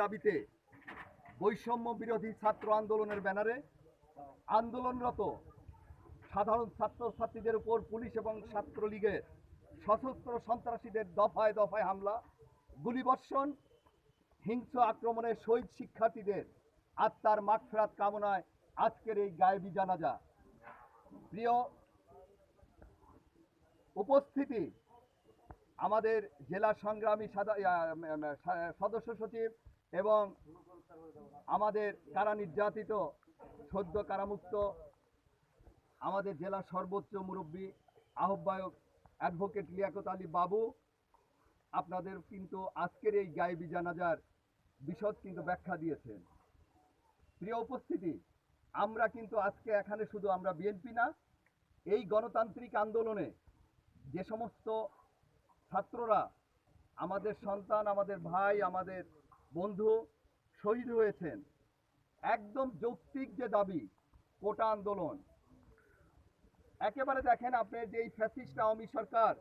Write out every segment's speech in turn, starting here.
দাবিতে বৈষম্য বিরোধী ছাত্র আন্দোলনের ব্যানারে আন্দোলনরত সাধারণ ছাত্রছাত্রীদের উপর পুলিশ এবং ছাত্রলীগের সশস্ত্র সন্ত্রাসীদের দফায় দফায় হামলা, গুলিবর্ষণ, হিংস্র আক্রমণে শহীদ শিক্ষার্থীদের আত্মার মাগফেরাত কামনায় আজকের এই গায়েবী জানাজা। প্রিয়, উপস্থিতি আমাদের জেলা সংগ্রামী সদস্য সচিব এবং আমাদের কারা নির্যাতিত, সদ্য কারামুক্ত আমাদের জেলার সর্বোচ্চ মুরব্বী আহ্বায়ক অ্যাডভোকেট লিয়াকত আলী বাবু, আপনাদের কিন্তু আজকের এই গায়েবী জানাজার বিশদ কিন্তু ব্যাখ্যা দিয়েছেন। প্রিয় উপস্থিতি, আমরা কিন্তু আজকে এখানে শুধু আমরা বিএনপি না, এই গণতান্ত্রিক আন্দোলনে যে সমস্ত ছাত্ররা, আমাদের সন্তান, আমাদের ভাই, আমাদের বন্ধু শহীদ হয়েছেন। একদম যৌক্তিক যে দাবি, কোটা আন্দোলন। একেবারে দেখেন আপনি যে এই ফ্যাসিস্ট আওয়ামী সরকার,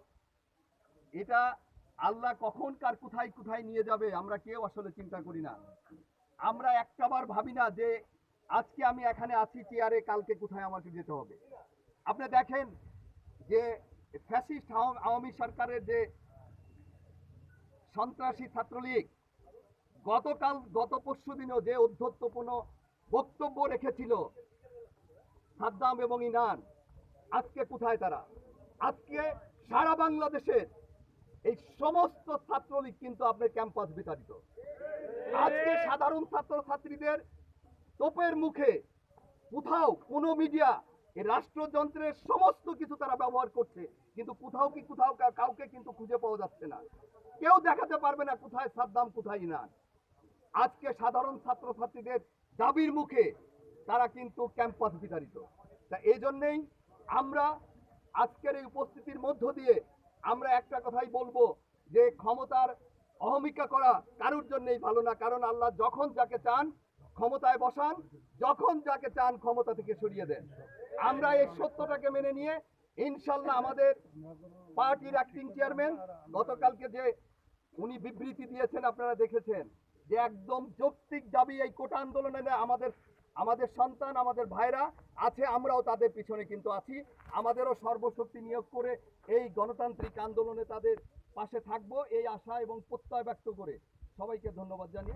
এটা আল্লাহ কখন কার কোথায় কোথায় নিয়ে যাবে, আমরা কেউ আসলে চিন্তা করি না। আমরা একটাবার ভাবি না যে আজকে আমি এখানে আছি, চেয়ারে, কালকে কোথায় আমাকে যেতে হবে। আপনি দেখেন যে ফ্যাসিস্ট আওয়ামী সরকারের যে সন্ত্রাসী ছাত্রলীগ গতকাল, গত পরশু দিনেও যে অধ্যত্বপূর্ণ বক্তব্য রেখেছিল সাদ্দাম এবং ইনান, আজকে কোথায় তারা? আজকে সারা বাংলাদেশের এই সমস্ত ছাত্রলীগ কিন্তু আপনার ক্যাম্পাস বিতাড়িত। আজকে সাধারণ ছাত্র ছাত্রীদের তোপের মুখে কোথাও কোনো মিডিয়া এই রাষ্ট্রযন্ত্রের সমস্ত কিছু তারা ব্যবহার করছে, কিন্তু কোথাও কি কোথাও কাউকে কিন্তু খুঁজে পাওয়া যাচ্ছে না। কেউ দেখাতে পারবে না কোথায় সাদ্দাম, কোথায় ইনান। আজকে সাধারণ ছাত্রছাত্রীদের দাবির মুখে তারা কিন্তু ক্যাম্পাস বিতাড়িত। তা এই জন্যেই আমরা আজকের এই উপস্থিতির মধ্য দিয়ে আমরা একটা কথাই বলব যে ক্ষমতার অহমিকা করা কারুর জন্যই ভালো না, কারণ আল্লাহ যখন যাকে চান ক্ষমতায় বসান, যখন যাকে চান ক্ষমতা থেকে সরিয়ে দেন। আমরা এই সত্যটাকে মেনে নিয়ে ইনশাল্লাহ আমাদের পার্টির অ্যাক্টিং চেয়ারম্যান গতকালকে যে উনি বিবৃতি দিয়েছেন, আপনারা দেখেছেন যে একদম যৌক্তিক দাবি এই কোটা আন্দোলনে আমাদের আমাদের সন্তান, আমাদের ভাইরা আছে, আমরাও তাদের পিছনে কিন্তু আছি। আমাদেরও সর্বশক্তি নিয়োগ করে এই গণতান্ত্রিক আন্দোলনে তাদের পাশে থাকব, এই আশা এবং প্রত্যয় ব্যক্ত করে। সবাইকে ধন্যবাদ জানিয়ে